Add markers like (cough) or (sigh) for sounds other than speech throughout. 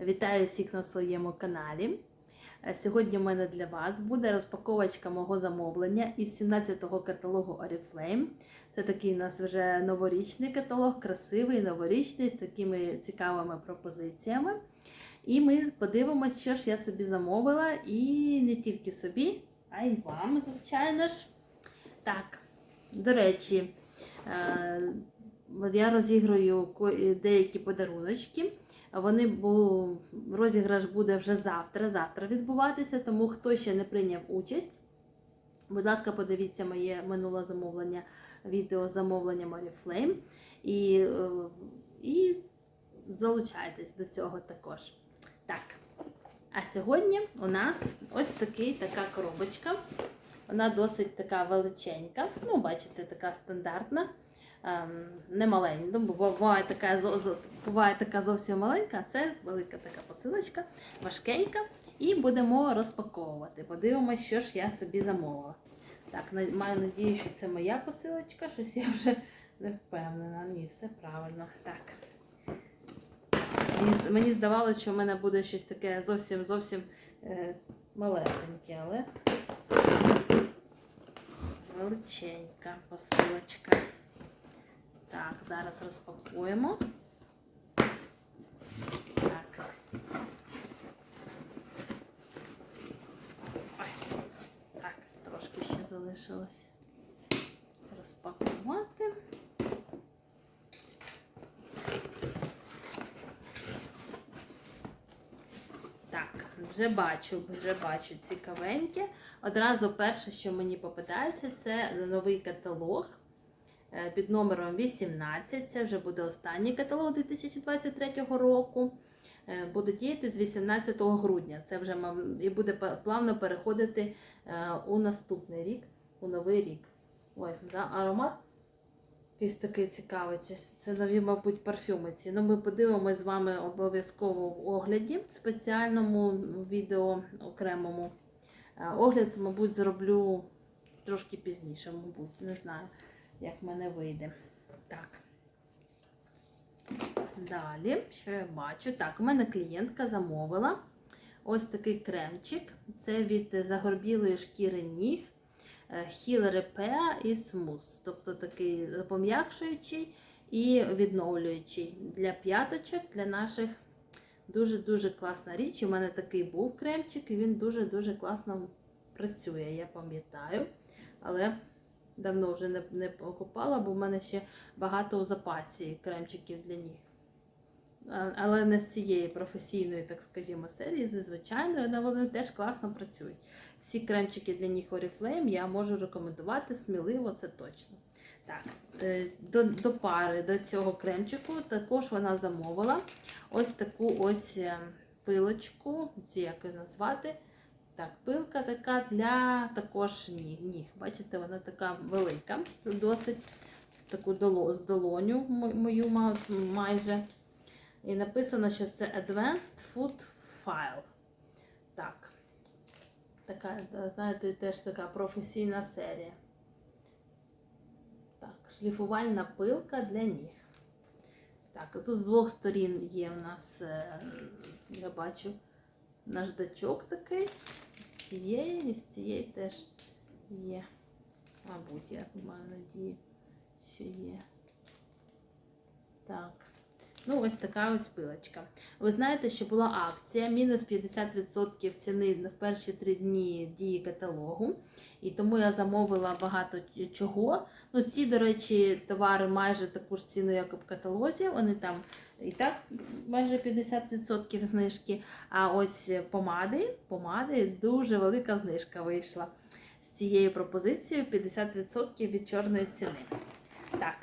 Вітаю всіх на своєму каналі. Е, Сьогодні в мене для вас буде розпаковочка мого замовлення із 17-го каталогу Oriflame. Це такий у нас вже новорічний каталог, красивий, новорічний, з такими цікавими пропозиціями. І ми подивимося, що ж я собі замовила, і не тільки собі, а й вам, звичайно ж. Так, до речі, е, я розіграю деякі подаруночки. Вони бу... розіграш буде вже завтра, завтра відбуватися, тому хто ще не прийняв участь, будь ласка, подивіться моє минуле замовлення, відео з замовленням Oriflame і, е, і залучайтесь до цього також. Так, а сьогодні у нас ось такий, така коробочка. Вона досить така величенька. Ну, бачите, така стандартна. Ем, не маленька. Ну, буває така, буває така зовсім маленька, а це велика така посилочка, важкенька. І будемо розпаковувати. Подивимося, що ж я собі замовила. Так, маю надію, що це моя посилочка, щось я вже не впевнена. Ні, все правильно. Так. Мені, мені здавалося, що в мене буде щось таке зовсім зовсім е, малесеньке, але величенька посилочка. Так, зараз розпакуємо. Так. Ой, так, трошки ще залишилось розпакувати. Так, вже бачу, вже бачу цікавеньке. Одразу перше, що мені попадається, це новий каталог під номером 18. Це вже буде останній каталог 2023 року. Е, Буде діяти з 18 грудня. Це вже і буде плавно переходити е, у наступний рік, у новий рік. Ой, да, аромат якийсь такий цікавий. Це, нові, мабуть, парфюми ці. Ну, ми подивимось з вами обов'язково в огляді, спеціальному відео окремому. Е, Огляд, мабуть, зроблю трошки пізніше, мабуть, не знаю, як в мене вийде. Так. Далі, що я бачу? Так, у мене клієнтка замовила ось такий кремчик. Це від загорбілої шкіри ніг. Heal Repair і Smooth. Тобто такий пом'якшуючий і відновлюючий для п'яточок, для наших дуже-дуже класна річ. У мене такий був кремчик, і він дуже-дуже класно працює, я пам'ятаю. Але давно вже не, не покупала, бо в мене ще багато у запасі кремчиків для ніг. Але не з цієї професійної, так скажімо, серії, але вони теж класно працюють. Всі кремчики для ніг Oriflame я можу рекомендувати сміливо, це точно. Так, е, до, до пари до цього кремчику також вона замовила ось таку ось е, пилочку, як її назвати. Так, пилка така для також ніг. Bачите, вона така велика, досить з таку доло, з долоню мою майже. І написано, що це Advanced Food File. Так. Така, знаєте, теж така професійна серія. Так, шліфувальна пилка для ніг. Так, тут з двох сторін є у нас, е, я бачу, наждачок такий. Цієї і з цієї теж є. Мабуть, я маю надію, що є. Так. Ну, ось така ось пилочка. Ви знаєте, що була акція мінус 50% ціни в перші три дні дії каталогу. І тому я замовила багато чого. Ну, ці, до речі, товари майже таку ж ціну, як і в каталозі. Вони там і так майже 50% знижки. А ось помади, помади дуже велика знижка вийшла з цією пропозицією 50% від чорної ціни. Так,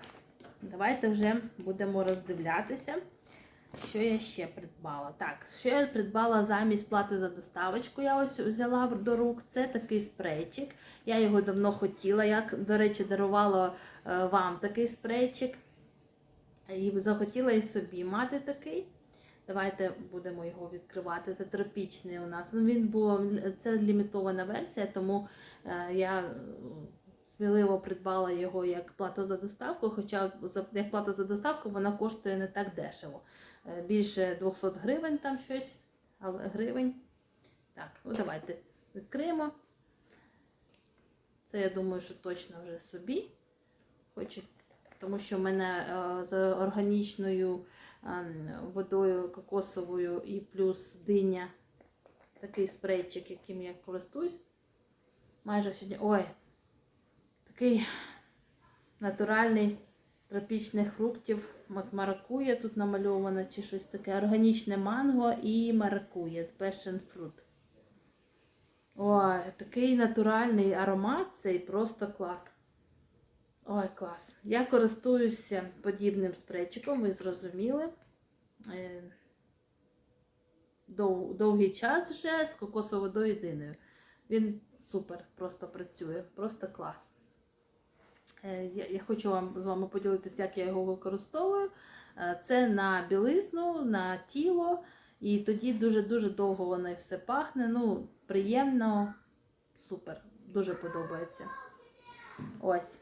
давайте вже будемо роздивлятися. Що я ще придбала? Так, що я придбала замість плати за доставочку, я ось взяла до рук. Це такий спрейчик. Я його давно хотіла. Я, до речі, дарувала е, вам такий спрейчик. І захотіла і собі мати такий. Давайте будемо його відкривати. Це тропічний у нас. Ну, він був, це лімітована версія, тому е, я сміливо придбала його як плату за доставку, хоча як плата за доставку вона коштує не так дешево. е, більше 200 гривень там щось. Але гривень. Так, ну давайте відкриємо. Це я думаю, що точно вже собі. Хочу, тому що в мене е, з органічною ем, водою кокосовою і плюс диня. Такий спрейчик, яким я користуюсь. Майже сьогодні. Ой, такий натуральний тропічних фруктів. Маракуя тут намальовано, чи щось таке. Органічне манго і маракуя, passion fruit. Ой, такий натуральний аромат, цей просто клас. Ой, клас. Я користуюся подібним спрейчиком, ви зрозуміли. Е, дов, довгий час вже з кокосовою водою єдиною. Він супер просто працює, просто клас. Е, Я, хочу вам з вами поділитися, як я його використовую. Е, Це на білизну, на тіло, і тоді дуже-дуже довго воно все пахне. Ну, приємно, супер, дуже подобається. Ось.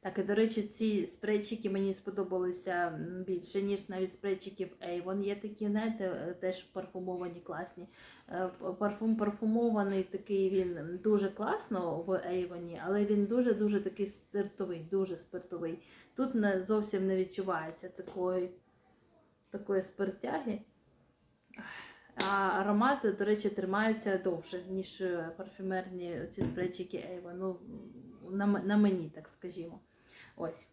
Так, і до речі, ці спрейчики мені сподобалися більше, ніж навіть спрейчиків Avon. Є такі, знаєте, е, теж парфумовані, класні. Е, Парфум парфумований такий він дуже класно в Avon, але він дуже-дуже такий спиртовий, дуже спиртовий. Тут зовсім не відчувається такої, такої спиртяги. А аромати, до речі, тримаються довше, ніж е, парфюмерні ці спрейчики Avon. Ну, на, на мені, так скажімо. Ось.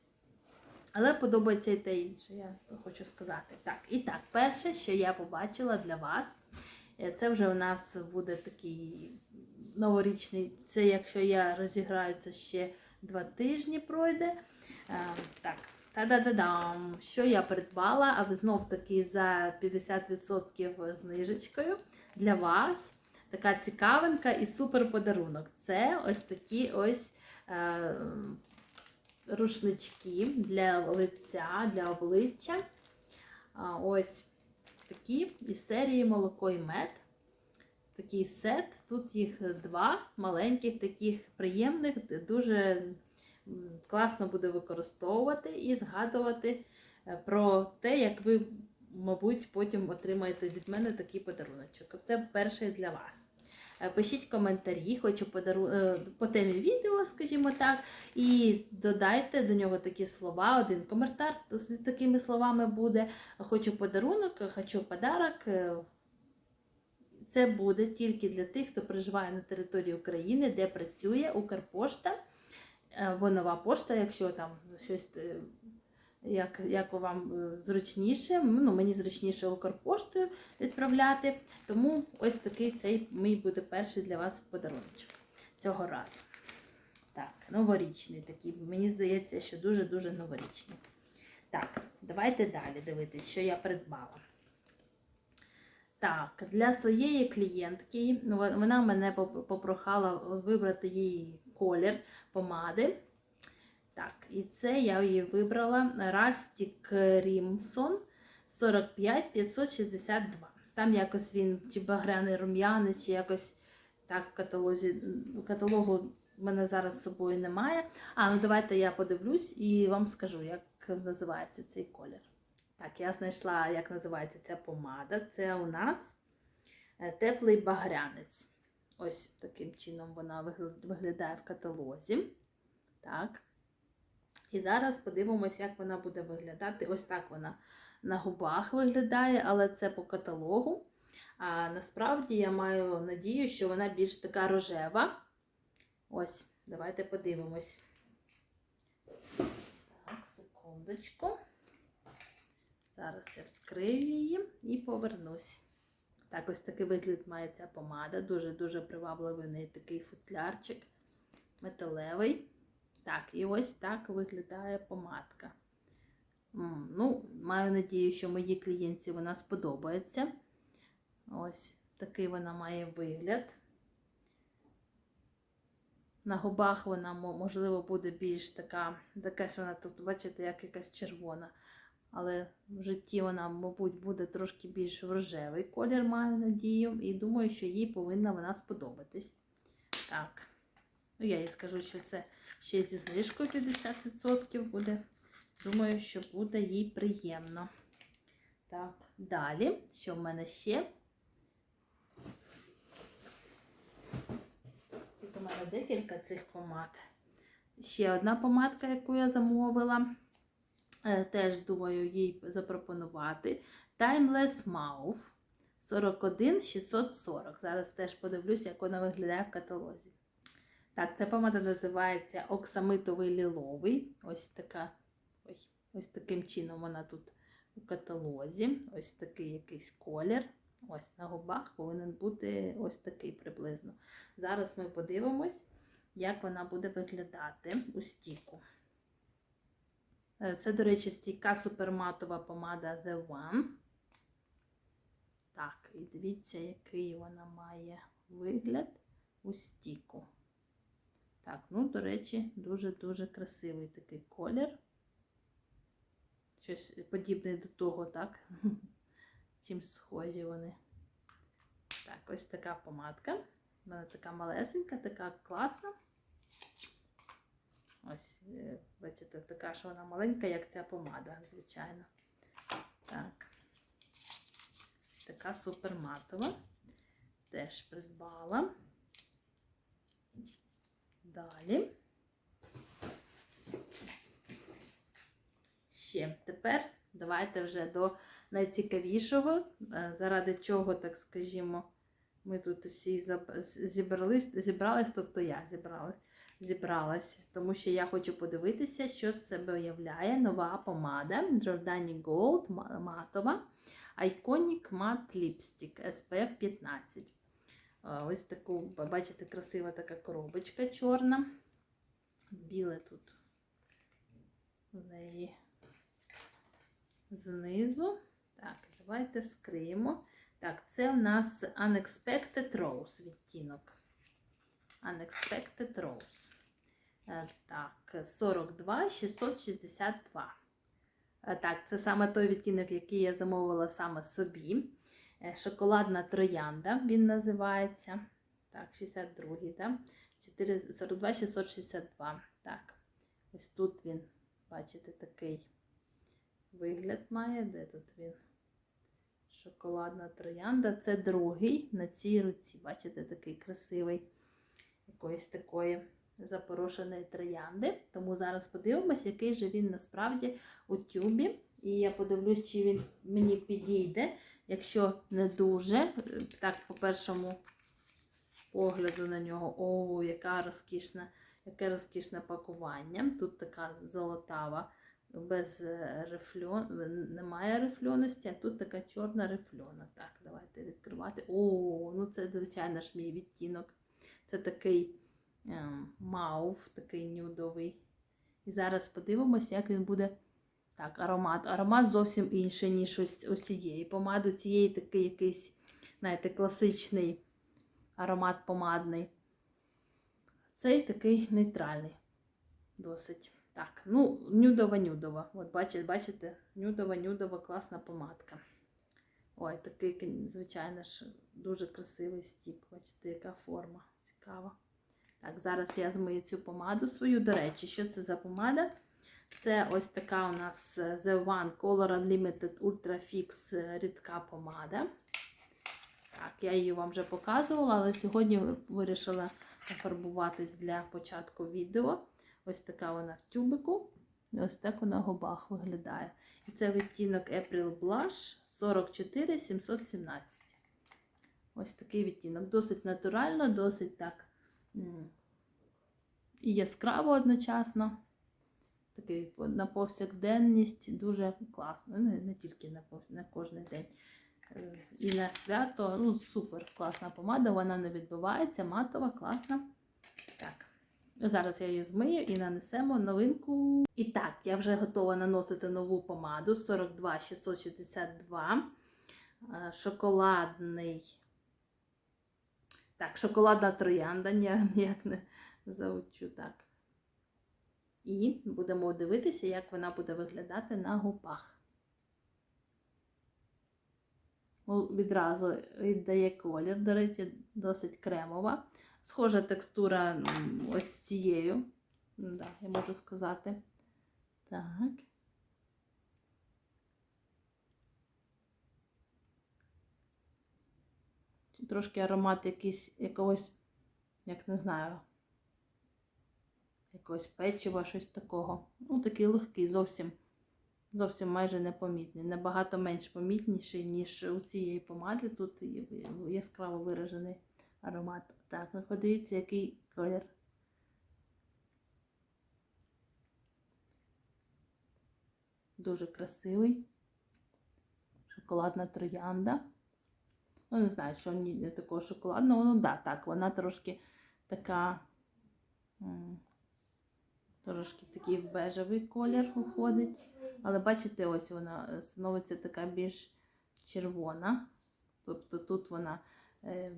Але подобається і те інше, я хочу сказати. Так, і так, перше, що я побачила для вас, е, це вже у нас буде такий новорічний. Це якщо я розіграю, це ще два тижні пройде. Е, так, та-да-да-дам! Що я придбала, а ви знов таки за 50% знижечкою для вас. Така цікавинка і супер подарунок. Це ось такі ось е, рушнички для лиця, для обличчя. Ось такі із серії молоко і мед. Такий сет. Тут їх два маленьких, таких приємних, дуже класно буде використовувати і згадувати е, про те, як ви, мабуть, потім отримаєте від мене такий подаруночок. Це перший для вас. Е, Пишіть коментарі, хочу подару... е, по темі відео, скажімо так, і додайте до нього такі слова. Один коментар з такими словами буде. Хочу подарунок, хочу подарок. Це буде тільки для тих, хто проживає на території України, де працює Укрпошта або нова пошта, якщо там щось. е, Як, як вам е, зручніше, ну мені зручніше Укрпоштою відправляти. Тому ось такий цей мій буде перший для вас подарунок цього разу. Так, новорічний такий. Мені здається, що дуже-дуже новорічний. Так, давайте далі дивитись, що я придбала. Так, для своєї клієнтки ну, вона мене попрохала вибрати її колір помади. Так, і це я її вибрала Rustic Crimson 45 562. Там якось він чи багряний рум'яний, чи якось так в каталозі. Каталогу в мене зараз з собою немає. А, ну давайте я подивлюсь і вам скажу, як називається цей колір. Так, я знайшла, як називається ця помада. Це у нас е, теплий багрянець. Ось таким чином вона виглядає в каталозі. Так. І зараз подивимось, як вона буде виглядати. Ось так вона на губах виглядає, але це по каталогу. А насправді я маю надію, що вона більш така рожева. Ось, давайте подивимось. Так, секундочку. Зараз я вскрию її і повернусь. Так, ось такий вигляд має ця помада. Дуже-дуже привабливий неї такий футлярчик металевий. Так, і ось так виглядає помадка. Ну, маю надію, що моїй клієнтці вона сподобається. Ось такий вона має вигляд. На губах вона, можливо, буде більш така, якась вона тут, бачите, як якась червона. Але в житті вона, мабуть, буде трошки більш рожевий колір, маю надію. І думаю, що їй повинна вона сподобатись. Так. Ну, я їй скажу, що це ще зі знижкою 50% буде. Думаю, що буде їй приємно. Так, далі, що в мене ще? Тут у мене декілька цих помад. Ще одна помадка, яку я замовила. Е, Теж думаю їй запропонувати. Timeless Mouth 41 640. Зараз теж подивлюся, як вона виглядає в каталозі. Так, ця помада називається оксамитовий ліловий. Ось така. Ой, ось таким чином вона тут у каталозі. Ось такий якийсь колір. Ось на губах повинен бути ось такий приблизно. Зараз ми подивимось, як вона буде виглядати у стіку. Е, Це, до речі, стійка суперматова помада The One. Так, і дивіться, який вона має вигляд у стіку. Так, ну, до речі, дуже-дуже красивий такий колір. Щось подібне до того, так? (laughs) Чим схожі вони. Так, ось така помадка. Вона така малесенька, така класна. Ось, е, бачите, така ж вона маленька, як ця помада, звичайно. Так. Ось така суперматова. Теж придбала. Далі. Ще тепер давайте вже до найцікавішого, е, заради чого, так скажімо, ми тут всі зібрались, зібрались, тобто я зібралась, зібралась, тому що я хочу подивитися, що з себе уявляє нова помада Giordani Gold матова Iconic Matte Lipstick SPF 15. Е, Ось таку, бачите, красива така коробочка чорна. Біле тут в неї знизу. Так, давайте вскриємо. Так, це у нас Unexpected Rose відтінок. Unexpected Rose. Е, Так, 42 662. Е, Так, це саме той відтінок, який я замовила саме собі. Е, Шоколадна троянда він називається. Так, 62-й, так? 42 662. Так, ось тут він, бачите, такий вигляд має. Де тут він? Шоколадна троянда. Це другий на цій руці. Бачите, такий красивий, якоїсь такої запорошеної троянди. Тому зараз подивимось, який же він насправді у тюбі. І я подивлюсь, чи він мені підійде. Якщо не дуже, е, так, по першому погляду на нього, о, яка розкішна, яке розкішне пакування. Тут така золотава, без е, рифльон, немає рифльоності, а тут така чорна рифльона. Так, давайте відкривати. О, ну це, звичайно ж, мій відтінок. Це такий ем, маув, такий нюдовий. І зараз подивимося, як він буде. Так, аромат. Аромат зовсім інший, ніж ось, ось цієї помади. Цієї такий якийсь, знаєте, класичний аромат помадний. Цей такий нейтральний. Досить. Так, ну, нюдова-нюдова. От бачите, бачите, нюдова-нюдова класна помадка. Ой, такий, звичайно ж, дуже красивий стік. Бачите, яка форма цікава. Так, зараз я змию цю помаду свою. До речі, що це за помада? Це ось така у нас е, The One Color Unlimited Ultra Fix е, рідка помада. Так, я її вам вже показувала, але сьогодні вирішила пофарбуватись для початку відео. Ось така вона в тюбику. Ось так вона в губах виглядає. І це відтінок April Blush 44 717. Ось такий відтінок. Досить натурально, досить так і яскраво одночасно. Такий на повсякденність дуже класно. Не, не тільки на, повс- на кожен день. Е, І на свято, ну, супер класна помада, вона не відбивається, матова, класна. Так, зараз я її змию і нанесемо новинку. І так, я вже готова наносити нову помаду 42 662. Е, Шоколадний. Так, шоколадна троянда, ні- ніяк не заучу так. І будемо дивитися, як вона буде виглядати на губах. Відразу віддає колір, до речі, досить кремова. Схожа текстура ось цією. Да, я можу сказати. Так. Трошки аромат якийсь, якогось, як не знаю, якогось печива, щось такого. Ну, такий легкий, зовсім, зовсім майже непомітний. Набагато менш помітніший, ніж у цієї помади. Тут яскраво виражений аромат. Так, ну подивіться, який колір. Дуже красивий. Шоколадна троянда. Ну, не знаю, що ні, не такого шоколадного. Ну, да, так, вона трошки така. Трошки такий бежевий колір уходить. Але бачите, ось вона е, становиться така більш червона. Тобто тут вона е,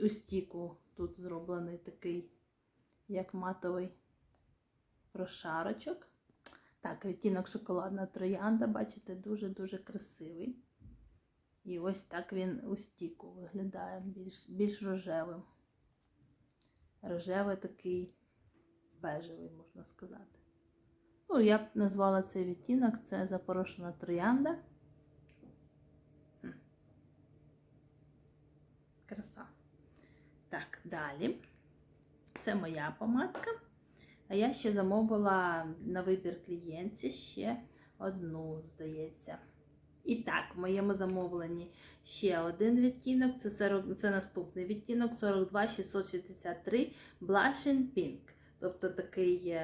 у стіку тут зроблений такий, як матовий прошарочок. Так, відтінок шоколадна троянда, бачите, дуже-дуже красивий. І ось так він у стіку виглядає більш, більш рожевим. Рожевий такий бежевий, можна сказати. Ну, я б назвала цей відтінок, це запорошена троянда. Краса. Так, далі. Це моя помадка. А я ще замовила на вибір клієнтці ще одну, здається. І так, в моєму замовленні ще один відтінок. Це, 40, це наступний відтінок 42663 Blushing Pink. Тобто такий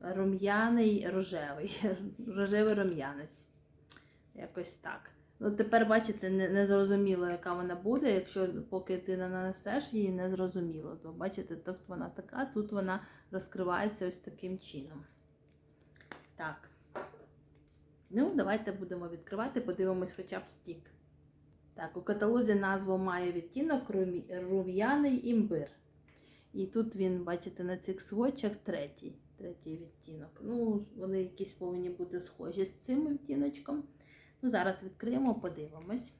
рум'яний рожевий, (laughs) рожевий рум'янець. Якось так. Ну, тепер, бачите, не, не зрозуміло, яка вона буде. Якщо поки ти не нанесеш її, не зрозуміло. То бачите, тут вона така, тут вона розкривається ось таким чином. Так. Ну, давайте будемо відкривати, подивимось хоча б стік. Так, у каталозі назву має відтінок рум'яний імбир. І тут він, бачите, на цих сводчах третій, третій відтінок. Ну, вони якісь повинні бути схожі з цим відтіночком. Ну, зараз відкриємо, подивимось.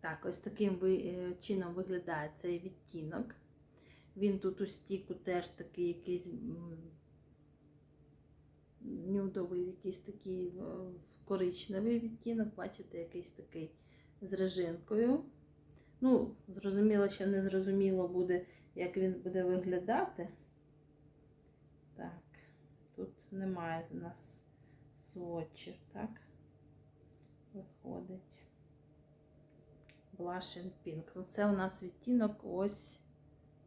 Так, ось таким е, чином виглядає цей відтінок. Він тут у стіку теж такий якийсь нюдовий, якийсь такий е, коричневий відтінок, бачите, якийсь такий з режинкою. Ну, зрозуміло, що не зрозуміло буде, як він буде виглядати. Так, тут немає у нас сводчів, так? Виходить. Blush and Pink. Ну, це у нас відтінок ось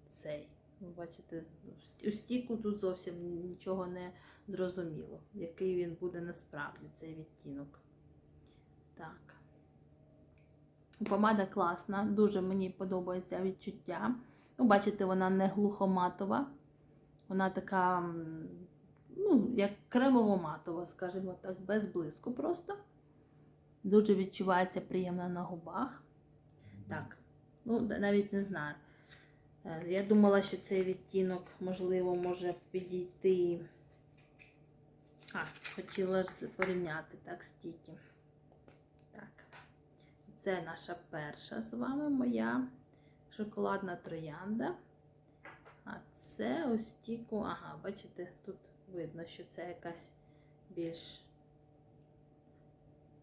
цей. Ви бачите, у стіку тут зовсім нічого не зрозуміло, який він буде насправді цей відтінок. Так. Помада класна, дуже мені подобається відчуття. Ну, бачите, вона не глухоматова. Вона така, ну, як кремово-матова, скажімо так, без блиску просто. Дуже відчувається приємно на губах. Так, ну, навіть не знаю. Е, Я думала, що цей відтінок, можливо, може підійти. А, хотіла порівняти так стільки. Так. Це наша перша з вами моя шоколадна троянда. А це ось стіку. Ага, бачите, тут видно, що це якась більш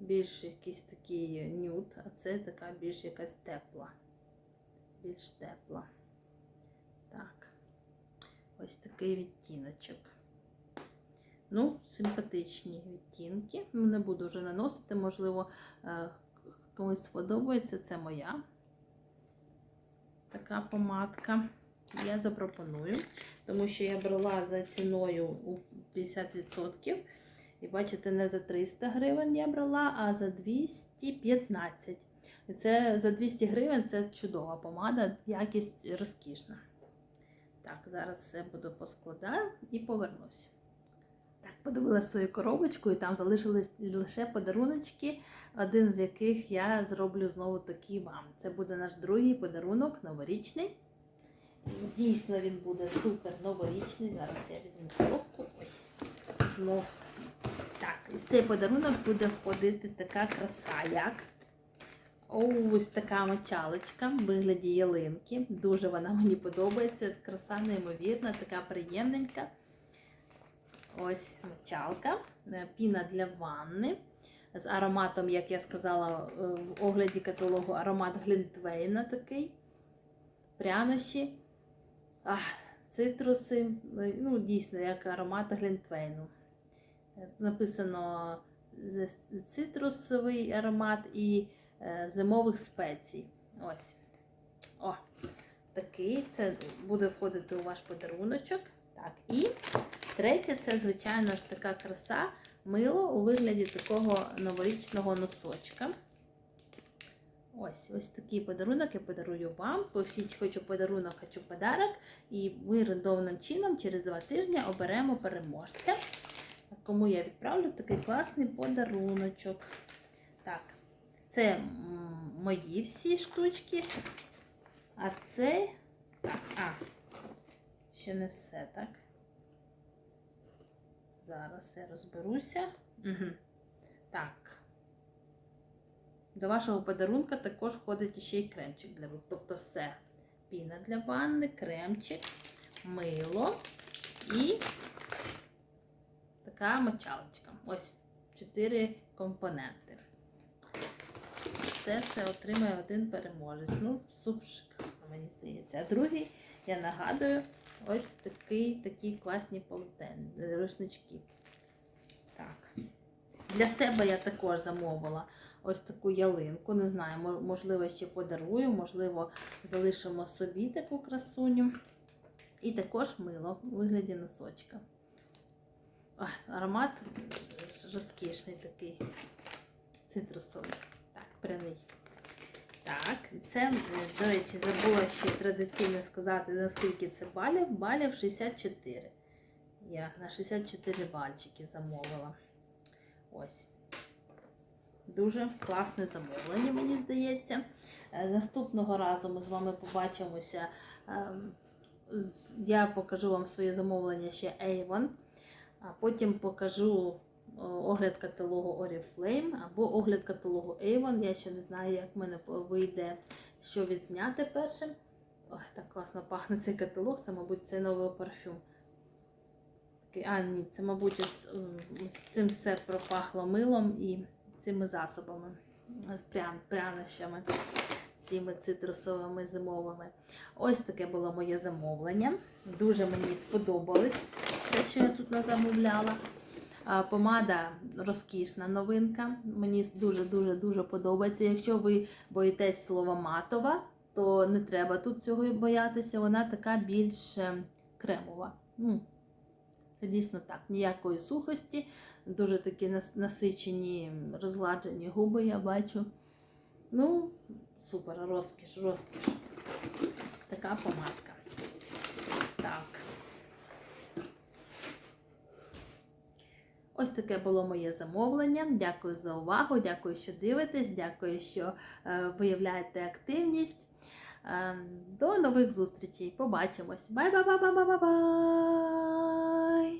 більш якийсь такий нюд, а це така більш якась тепла. Більш тепла. Ось такий відтіночок. Ну, симпатичні відтінки. Ну, не буду вже наносити, можливо, е, комусь сподобається. Це моя така помадка. Я запропоную, тому що я брала за ціною у 50%. І бачите, не за 300 гривень я брала, а за 215. І це за 200 гривень це чудова помада, якість розкішна. Так, зараз все буду поскладаю і повернусь. Так, подивилася свою коробочку, і там залишились лише подаруночки, один з яких я зроблю знову такі вам. Це буде наш другий подарунок новорічний. Дійсно, він буде супер новорічний. Зараз я візьму коробку. Знов. Так, ось цей подарунок буде входити така краса, як ось така мочалочка в вигляді ялинки. Дуже вона мені подобається. Краса неймовірна, така приємненька. Ось мочалка, е, піна для ванни з ароматом, як я сказала е, в огляді каталогу, аромат Глінтвейна такий. Прянощі, ах, цитруси. Ну, дійсно, як аромат Глінтвейну. Е, Написано цитрусовий аромат і е, зимових спецій. Ось. О, такий. Це буде входити у ваш подаруночок. Так, і третє це, звичайно ж, така краса мило у вигляді такого новорічного носочка. Ось ось такий подарунок я подарую вам. Пишіть, хочу подарунок, хочу подарок. І ми рандомним чином через два тижні оберемо переможця. Кому я відправлю такий класний подаруночок. Так, це мої всі штучки. А це. Так, а, ще не все, так? Зараз я розберуся. Угу. Так. До вашого подарунка також входить ще й кремчик для рук. Тобто все. Піна для ванни, кремчик, мило і така мочалочка. Ось чотири компоненти. Це отримає один переможець. Ну, суп шикарно, мені здається. А другий, я нагадую, ось такий, такі класні полотен, рушнички. Так. Для себе я також замовила ось таку ялинку. Не знаю, можливо, ще подарую, можливо, залишимо собі таку красуню. І також мило у вигляді носочка. Ой, аромат розкішний такий, цитрусовий. Пряний. Так, це, до речі, забула ще традиційно сказати, наскільки це балів. Балів 64. Я на 64 бальчики замовила. Ось. Дуже класне замовлення, мені здається. Е, Наступного разу ми з вами побачимося. ем, Я покажу вам своє замовлення ще Avon, а потім покажу огляд каталогу Oriflame або огляд каталогу Avon. Я ще не знаю, як в мене вийде, що відзняти першим. Ой, так класно пахне цей каталог, це, мабуть, це новий парфюм. А, ні, це, мабуть, з цим все пропахло милом і цими засобами, е, прям, прянощами, цими цитрусовими зимовими. Ось таке було моє замовлення. Дуже мені сподобалось те, що я тут замовляла. Помада розкішна новинка. Мені дуже-дуже дуже подобається. Якщо ви боїтесь слова матова, то не треба тут цього боятися. Вона така більш е, кремова. Ну, це дійсно так. Ніякої сухості, дуже такі насичені, розгладжені губи, я бачу. Ну, супер, розкіш, розкіш. Така помадка. Так. Ось таке було моє замовлення. Дякую за увагу, дякую, що дивитесь, дякую, що е, виявляєте активність. Е, до нових зустрічей. Побачимось. Бай-бай-бай-бай-бай-бай!